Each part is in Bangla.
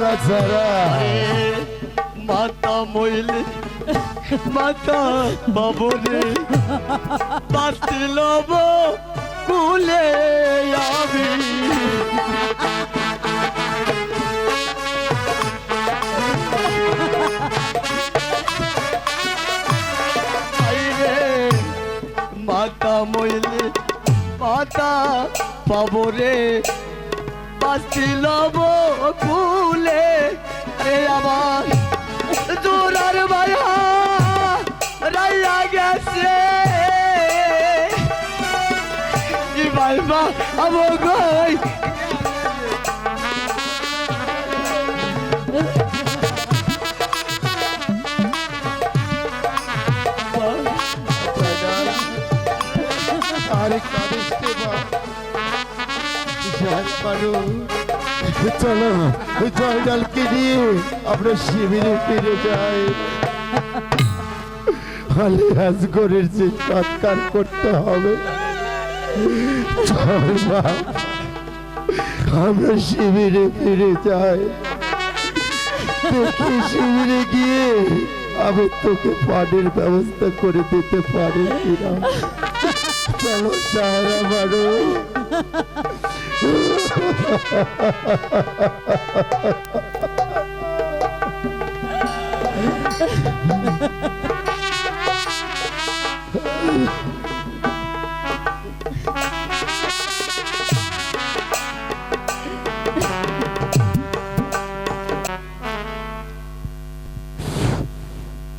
না ছাড়া মাতা মইলে মাতা বাবরে পাতিলব কুলে আমি। মাতা মইলে মাতা বাবরে কুলে আরে আমার। দূরার মায়া রাইয়া গেছে। ভাইবা আমার চলো জয়নালকে নিয়ে আমরা শিবিরে ফিরে যাই। আলিয়াজগরের যে সৎকার করতে হবে। আমরা শিবিরে ফিরে যাই। দেখি শিবিরে গিয়ে আমি তোকে পানির ব্যবস্থা করে দিতে পারি কিনা। চলো সাহারা বাড়ো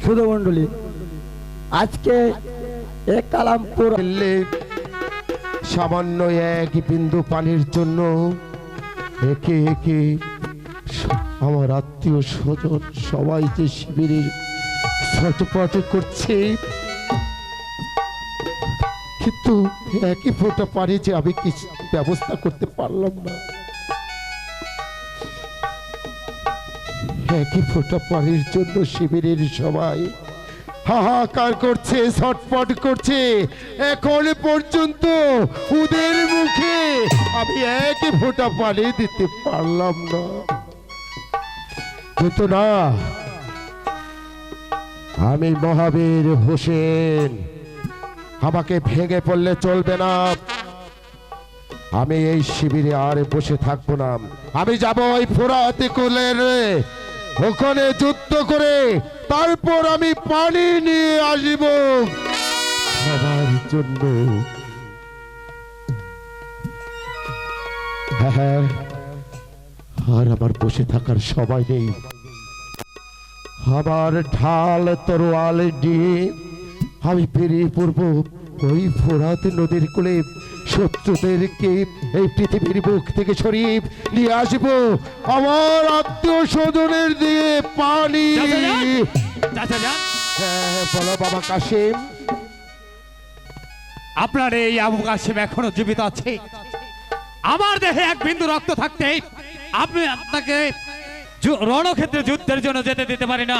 শুধু মন্ডলী আজকে এক কালামপুর সামান্য এক বিন্দু পানির জন্য একে একে আমার আত্মীয় স্বজন সবাই যে শিবিরের ছটপট করছে, কিন্তু একই ফোঁটা পানি যে আমি কিছু ব্যবস্থা করতে পারলাম না। একই ফোঁটা পানির জন্য শিবিরের সবাই হাহাকার করছে ছটপট করছে। এখন পর্যন্ত ওদের মুখে আমি এক ফোঁটা পানি দিতে পারলাম না। কিন্তু না, আমি মহাবীর হোসেন। আমাকে ভেঙে পড়লে চলবে না। আমি এই শিবিরে আর বসে থাকব না। আমি যাব ওই ফোরাতে কুলের ওখানে যুদ্ধ করে তারপর আমি পানি নিয়ে আসব। সবার জন্য। হ্যাঁ হ্যাঁ। আর আমার বসে থাকার সবাই নেই। আমার ঢাল তরোয়াল নিয়ে আমি বেরিয়ে পড়ব ওই ফোরাত নদীর কোলে। শত্রুদেরকে এই পৃথিবীর বুক থেকে সরিয়ে নিয়ে আসব? আমার আত্মীয় স্বজনের দিয়ে পানি। হ্যাঁ বলো বাবা কাশিম। আপনার এই আবু কাশিম এখনও জীবিত আছে? আমার দেহে এক বিন্দু রক্ত থাকতে আপনি আপনাকে রণক্ষেত্রে যুদ্ধের জন্য যেতে দিতে পারি না।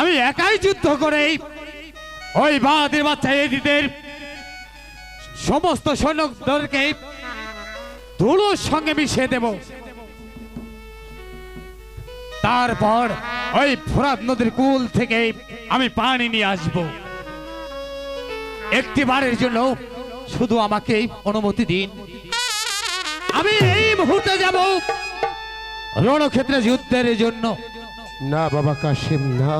আমি একাই যুদ্ধ করে ওই বাহাদির বাচ্চা এদিদের সমস্ত সৈন্যদেরকে ধুলোর সঙ্গে মিশিয়ে দেব। তারপর ওই ফোরাত নদীর কুল থেকে আমি পানি নিয়ে আসব। একটি বারের জন্য শুধু আমাকে অনুমতি দিন। আমি এই মুহূর্তে যাব রণক্ষেত্রে যুদ্ধের জন্য। না, বাবা কাশিম, না।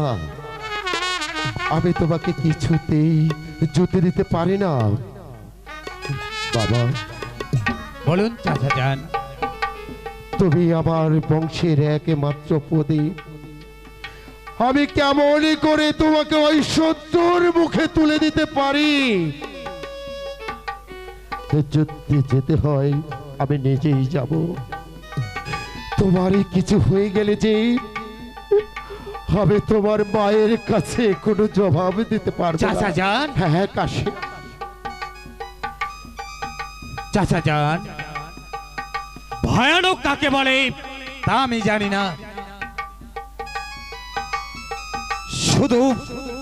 আমি তোমাকে কিছুতেই যেতে দিতে পারি না। বাবা। বলুন চাচা যান। তুমি আমার বংশের একমাত্র প্রদীপ। আমি কেমন করে তোমাকে ওই শত্রুর মুখে তুলে দিতে পারি? যুদ্ধে যেতে হয় আমি নিজেই যাব। তোমারই কিছু হয়ে গেলে যে আমি তোমার মায়ের কাছে কোনো জবাব দিতে পারব চাচা যান। হ্যাঁ হ্যাঁ কাশি। চাচা যান ভয়ানক কাকে বলে? তা আমি জানি না। শুধু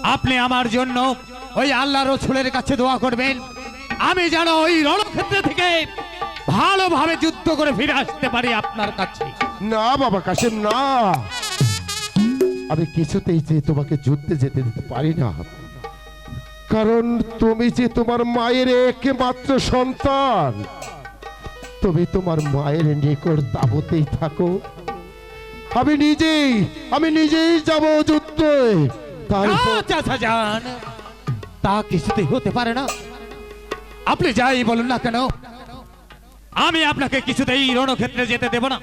আপনি আমার জন্য ওই আল্লাহ রসুলের কাছে দোয়া করবেন। আমি যেন ওই রণক্ষেত্র থেকে ভালোভাবে যুদ্ধ করে ফিরে আসতে পারি আপনার কাছে। না, বাবা কাশেম, না। আমি কিছুতেই যে তোমাকে যুদ্ধে যেতে দিতে পারি না। কারণ তুমি যে তোমার মায়ের একমাত্র সন্তান, তুমি তোমার মায়ের নিকট দাবতেই থাকো। আমি নিজেই আমি নিজেই যাব যুদ্ধে। তা কিছুতেই হতে পারে না। আপনি যাই বলুন না কেন, আমি আপনাকে কিছুতেই রণক্ষেত্রে যেতে দেব না।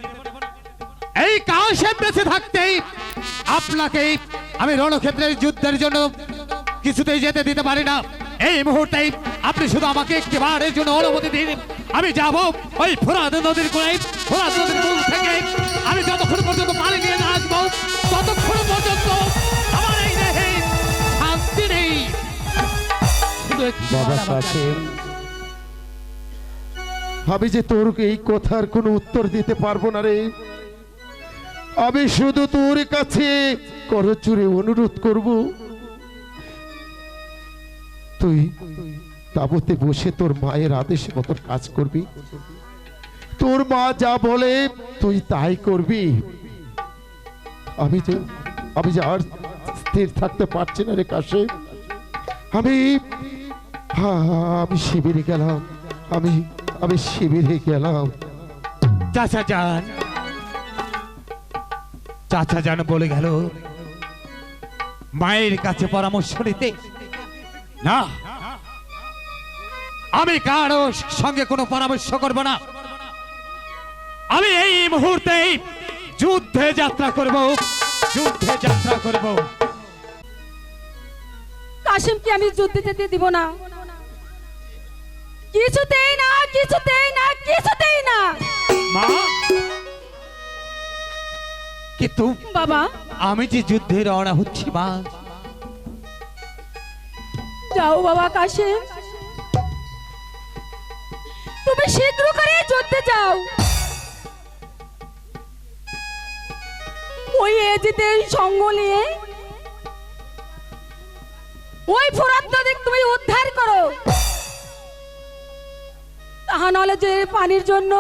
এই কাশেম বেঁচে থাকতেই আপনাকে আমি রণক্ষেত্রের যুদ্ধের জন্য কিছুতেই যেতে দিতে পারি না। এই মুহূর্তেই আপনি শুধু আমাকে একটি বারের জন্য অনুমতি দিন। আমি যাব ওই ফোরাদ নদীর কোলে। ফোরাদ নদীর মূল থেকে আমি যতক্ষণ পর্যন্ত পানি নিয়ে না আসব ততক্ষণ পর্যন্ত আমার এই দেহে শান্তি নেই। বাবা আমাকে আমি যে তোর এই কথার কোনো উত্তর দিতে পারব না রে। আমি শুধু তোর কাছে করচুরে অনুরোধ করব। তুই তাবতে বসে তোর মায়ের আদেশ মতো কাজ করবি? তোর মা যা বলে তুই তাই করবি। আমি যে আমি যে আর স্থির থাকতে পারছি না রে কাশে। আমি আমি শিবিরে গেলাম, আমি আমি শিবিরে গেলাম। চাচা যান। চাচা যান বলে গেল, মায়ের কাছে পরামর্শ নিতে না। আমি কারও সঙ্গে কোনো পরামর্শ করব না। আমি এই মুহূর্তে যুদ্ধে যাত্রা করব। যুদ্ধে যাত্রা করব। কাশিমকে আমি যুদ্ধে যেতে দিব না। কিছুতেই না কিছুতেই না কিছুতেই না। মা! কিন্তু বাবা। আমি যে যুদ্ধে রওনা হচ্ছি মা যাও বাবা কাশিম তুমি শীঘ্র করে যুদ্ধে যাও। ওই এজিতের সঙ্গ নিয়ে ওই ফোরাত নদী তুমি উদ্ধার করো। তাহা নাহলে যে পানির জন্য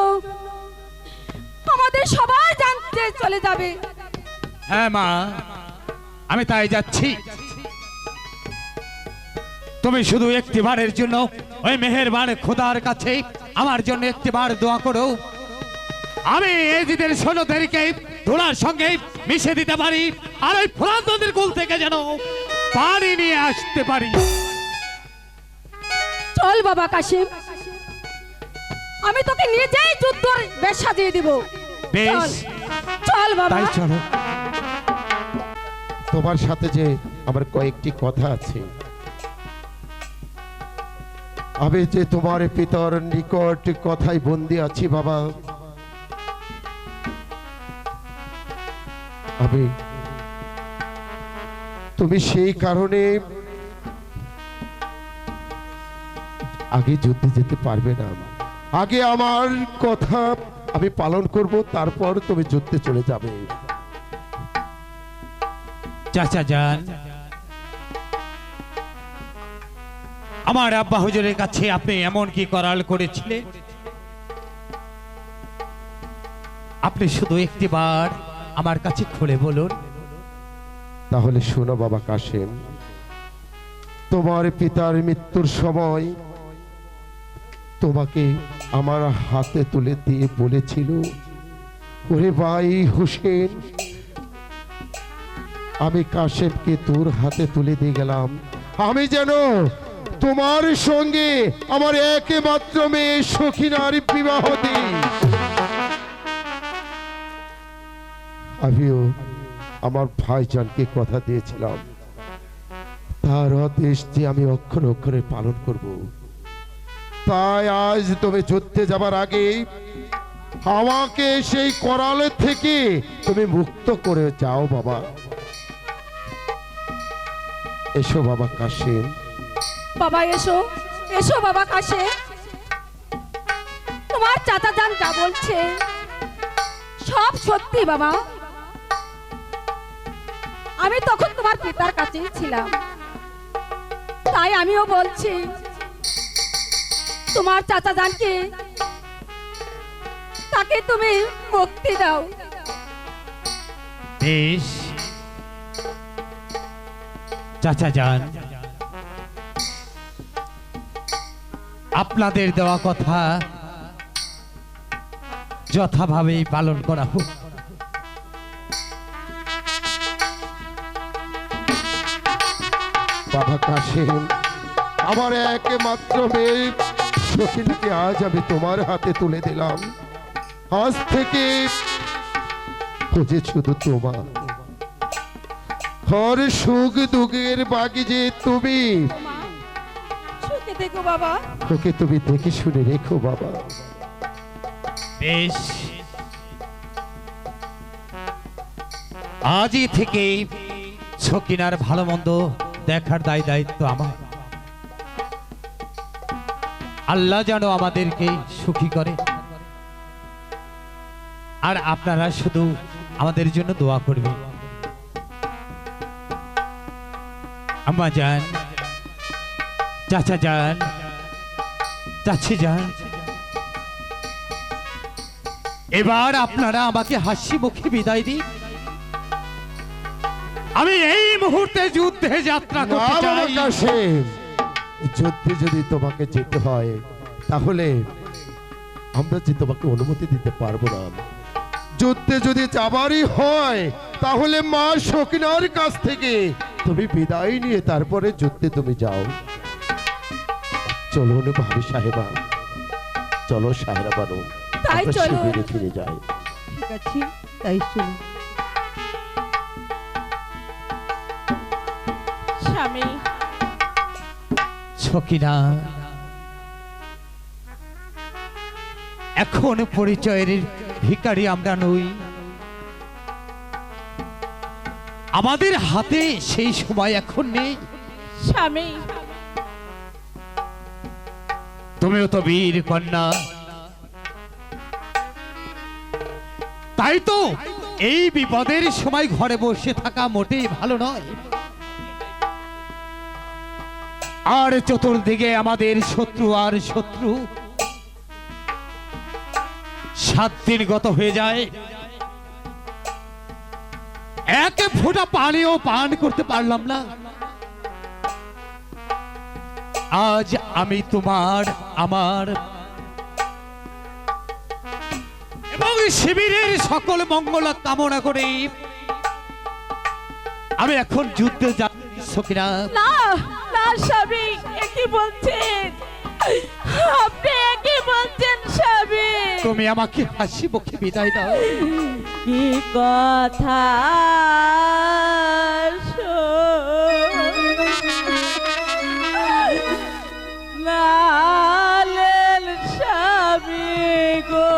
আমাদের সবাই জানতে চলে যাবে। হ্যাঁ মা, আমি তাই যাচ্ছি। তুমি শুধু একটি বারের জন্য ওই মেহেরবান খোদার কাছে আমার জন্য একটি বার দোয়া করো। আমি এজিদের সৈন্যদেরকে ধুলার সঙ্গে মিশে দিতে পারি আর ওই ফোরাত নদীর কুল থেকে যেন পানি নিয়ে আসতে পারি। চল বাবা কাশিম আমি তোকে নিজেই যুদ্ধর বেশ সাজিয়ে দিব। বেশ। চল চল বাবা। তাই চলো। তোমার সাথে যে আমার কয়েকটি কথা আছে। আমি যে তোমার পিতার নিকট কথাই বন্দি আছি, বাবা। আমি তুমি সেই কারণে আগে যুদ্ধে যেতে পারবে না। আগে আমার কথা আমি পালন করব, তারপর তুমি যুদ্ধে চলে যাবে। চাচা যান। আমার আব্বা হুজুরের কাছে আপনি এমন কি করাল করেছিলেন আপনি শুধু একটি বার আমার কাছে খুলে বলুন। তাহলে শোনো বাবা কাশেম, তোমার পিতার মৃত্যুর সময় তোমাকে আমার হাতে তুলে দিয়ে বলেছিল, ওরে ভাই হুসেন, আমি কাশেমকে তোর হাতে তুলে দিয়ে গেলাম। আমি যেন তোমার সঙ্গে আমার একমাত্র মেয়ে সখিনার বিবাহ আমিও আমার ভাইজানকে কথা দিয়েছিলাম। তার আদেশ যে আমি অক্ষরে অক্ষরে পালন করব। তাই আজ তুমি যুদ্ধে যাবার আগে আমাকে সেই করালে থেকে তুমি মুক্ত করে যাও বাবা। এসো বাবা কাশিম। বাবা, এসো। এসো বাবা কাশে তোমার চাচা যান যা বলছে, সব সত্যি বাবা। আমি তখন তোমার পিতার কাছেই ছিলাম। তাই আমিও বলছি, তোমার চাচা জানকে তাকে তুমি মুক্তি দাও। চাচা যান আপনাদের দেওয়া কথা যথাভাবেই পালন করা হোক। বাবা কাশিম আমার একমাত্র মেয়ে। আজ আমি তোমার হাতে তুলে দিলাম। আজ থেকে খুঁজে শুধু তোমার। হর সুখ দুঃখের বাকি যে তুমি দেখো বাবা। ওকে তুমি দেখে শুনে রেখো বাবা। বেশ। আজই থেকে সকিনার ভালো মন্দ দেখার দায় দায়িত্ব আমার। আল্লাহ যেন আমাদেরকে সুখী করে। আর আপনারা শুধু আমাদের জন্য দোয়া করবেন। আম্মা যান চাচা যান চাচি যান। এবার আপনারা আমাকে হাসি মুখে বিদায় দিন। আমি এই মুহূর্তে যুদ্ধে যাত্রা করতে চাই। যুদ্ধে যদি তোমাকে যেতে হয় তাহলে আমরা যে তোমাকে অনুমতি দিতে পারব না। যুদ্ধে যদি যাবারই হয় তাহলে মা সকিনার কাছ থেকে তুমি বিদায় নিয়ে তারপরে যুদ্ধে তুমি যাও। চলো নে ভাবি সাহেবা। চলো সাহেরা বানো তাই চলো। শিবিরে ফিরে যাই। ঠিক আছে তাই চলো। স্বামী। সকিনা এখন পরিচয়ের ভিকারি আমরা নই। আমাদের হাতে সেই সময় এখন নেই। স্বামী। তুমিও তো বীর কন্যা। তাই তো এই বিপদের সময় ঘরে বসে থাকা মোটেই ভালো নয়। আর চতুর্দিকে আমাদের শত্রু আর শত্রু। সাত দিন গত হয়ে যায়। এক ফোঁটা পানিও পান করতে পারলাম না। আজ আমি তোমার আমার এবং শিবিরের সকল মঙ্গল কামনা করে আমি এখন যুদ্ধে যাচ্ছি না না স্বামী একই বলছেন? আপনি একই বলছেন স্বামী? তুমি আমাকে হাসি মুখে বিদায় দাও। কি কথা? নালেন স্বামী গো।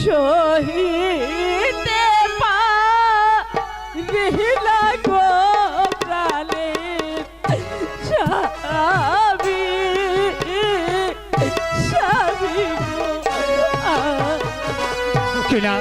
সহিতে পা রহিলা গো প্রাণে। স্বামী স্বামী গো। কিনা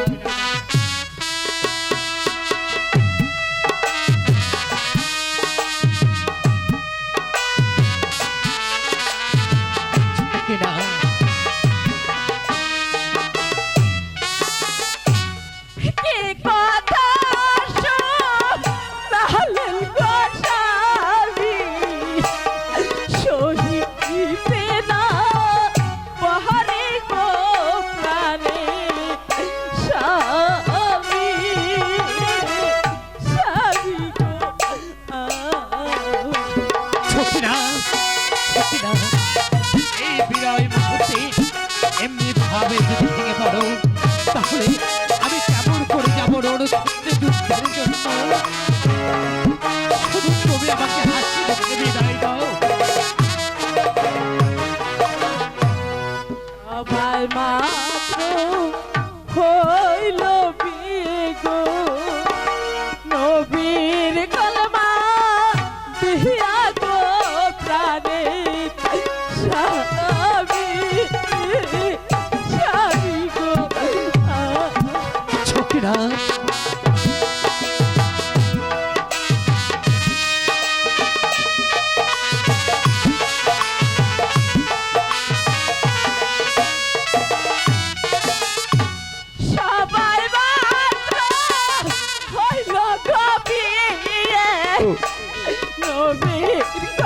พี่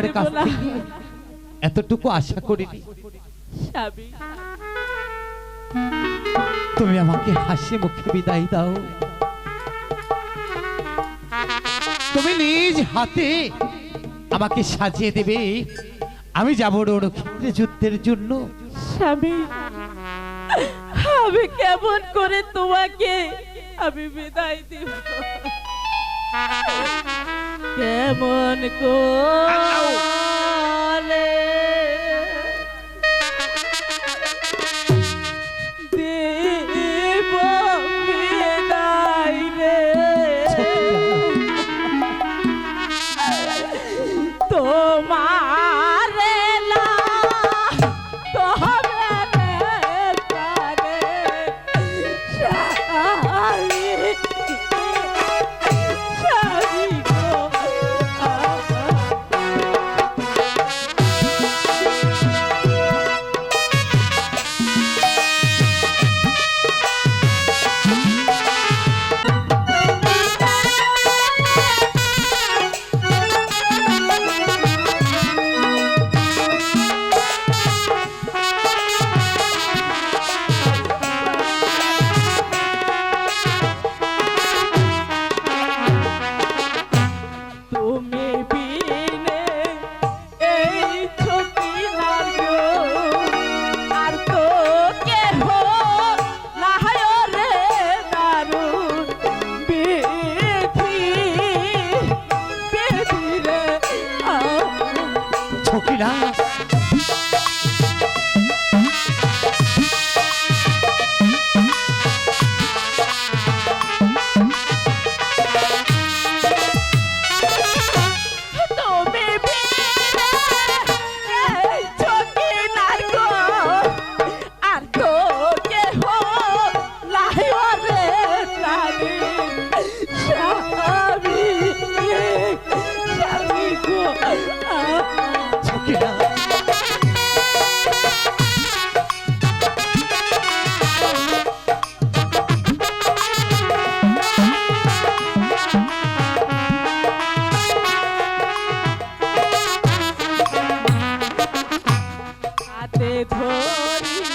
আমার কাছ থেকে এতটুকু আশা করিনি। তুমি আমাকে হাসি মুখে বিদায় দাও। তুমি নিজ হাতে আমাকে সাজিয়ে দেবে। আমি যাব রণক্ষেত্রে যুদ্ধের জন্য। স্বামী আমি কেমন করে তোমাকে আমি বিদায় দেব? কেমন কো Navidad. হাতে ধরি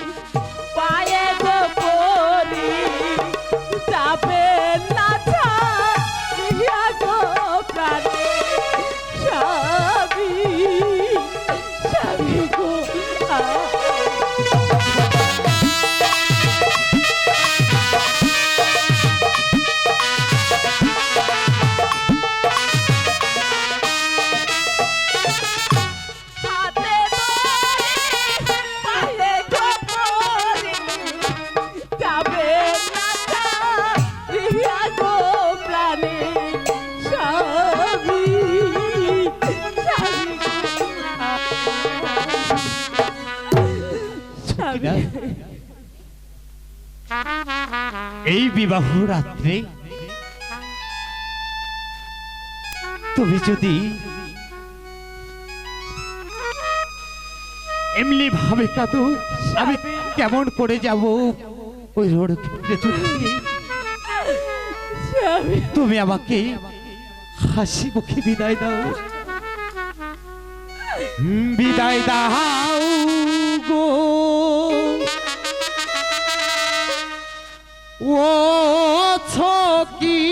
রাত্রে তুমি যদি এমনি ভাবে কাঁদো, আমি কেমন করে যাব? ওই রোড তুমি আমাকে হাসি মুখে বিদায় দাও। বিদায় দাও গো। 我错记。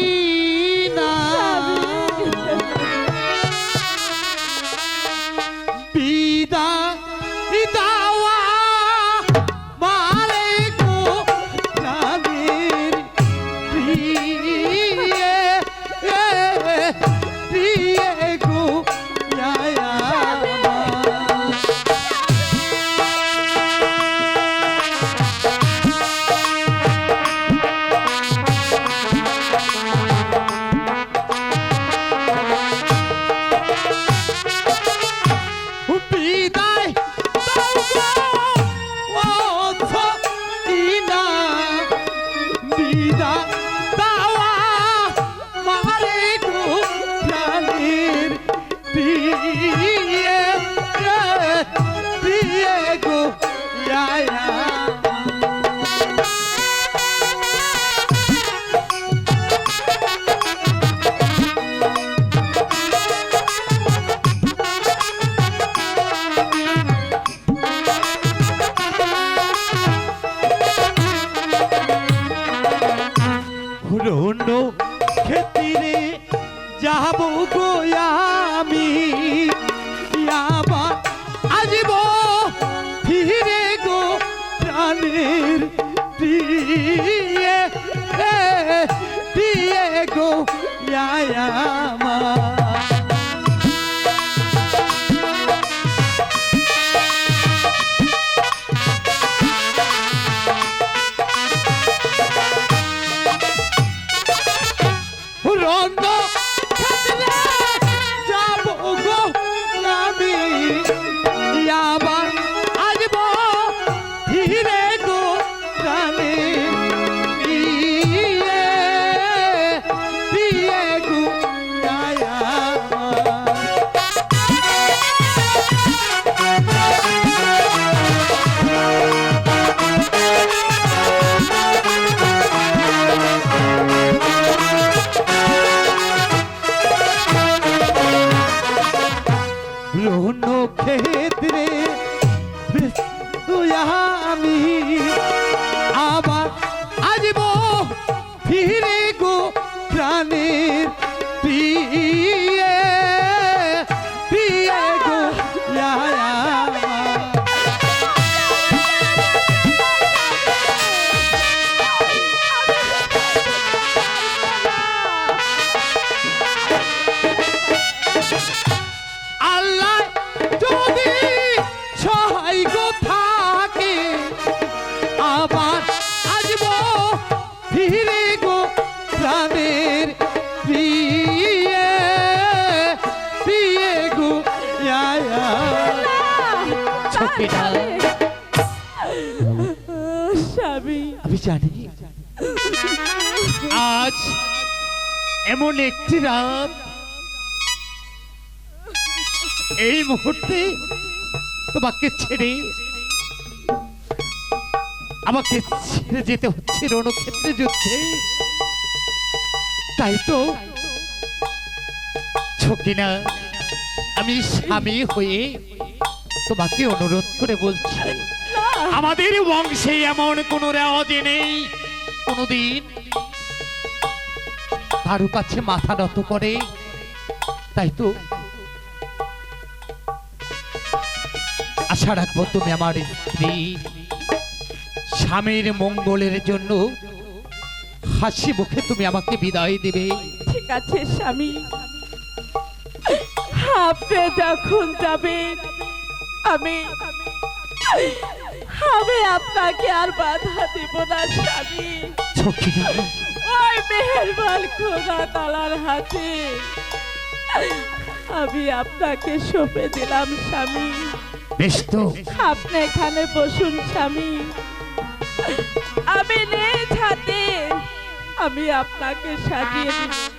এমন একটি রাত। এই মুহূর্তে তোমাকে ছেড়ে আমাকে ছেড়ে যেতে হচ্ছে রণক্ষেত্রে যুদ্ধে। তাই তো ছকিনা আমি স্বামী হয়ে তোমাকে অনুরোধ করে বলছি, আমাদের বংশে এমন কোন রেওয়াজ নেই। কোনদিন কারও কাছে মাথা নত করে। তাই তো? আশা রাখব তুমি আমার স্ত্রী। স্বামীর মঙ্গলের জন্য হাসি মুখে তুমি আমাকে বিদায় দেবে। ঠিক আছে স্বামী। আপনি যখন যাবেন আমি আমি আপনাকে আর বাধা দেব না স্বামী। ওই মেহেরবান খোদা তালার হাতে। আমি আপনাকে সঁপে দিলাম স্বামী। বেশ তো। আপনি এখানে বসুন স্বামী। আমি নেই হাতে আমি আপনাকে সাজিয়ে দিচ্ছি